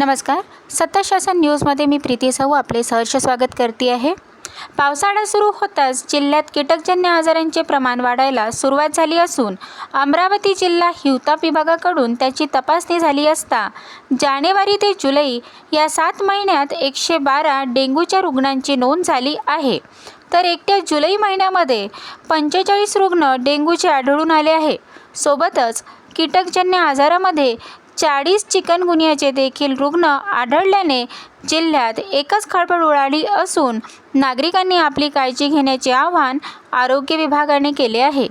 नमस्कार. सत्ता शासन न्यूजमध्ये मी प्रीती साहू आपले सहर्ष स्वागत करते आहे. पावसाळा सुरू होताच जिल्ह्यात कीटकजन्य आजारांचे प्रमाण वाढायला सुरुवात झाली असून अमरावती जिल्हा हिवताप विभागाकडून त्याची तपासणी झाली असता जानेवारी ते जुलै या सात महिन्यात एकशे बारा डेंग्यूच्या रुग्णांची नोंद झाली आहे. तर एकट्या जुलै महिन्यामध्ये पंचेचाळीस रुग्ण डेंग्यूचे आढळून आले आहे. सोबतच कीटकजन्य आजारामध्ये चाळीस चिकनगुनियाचे देखील रुग्ण आढळल्याने जिल्ह्यात एकच खळबळ उडाली असून नागरिकांनी आपली काळजी घेण्याचे आवाहन आरोग्य विभागाने केले आहे.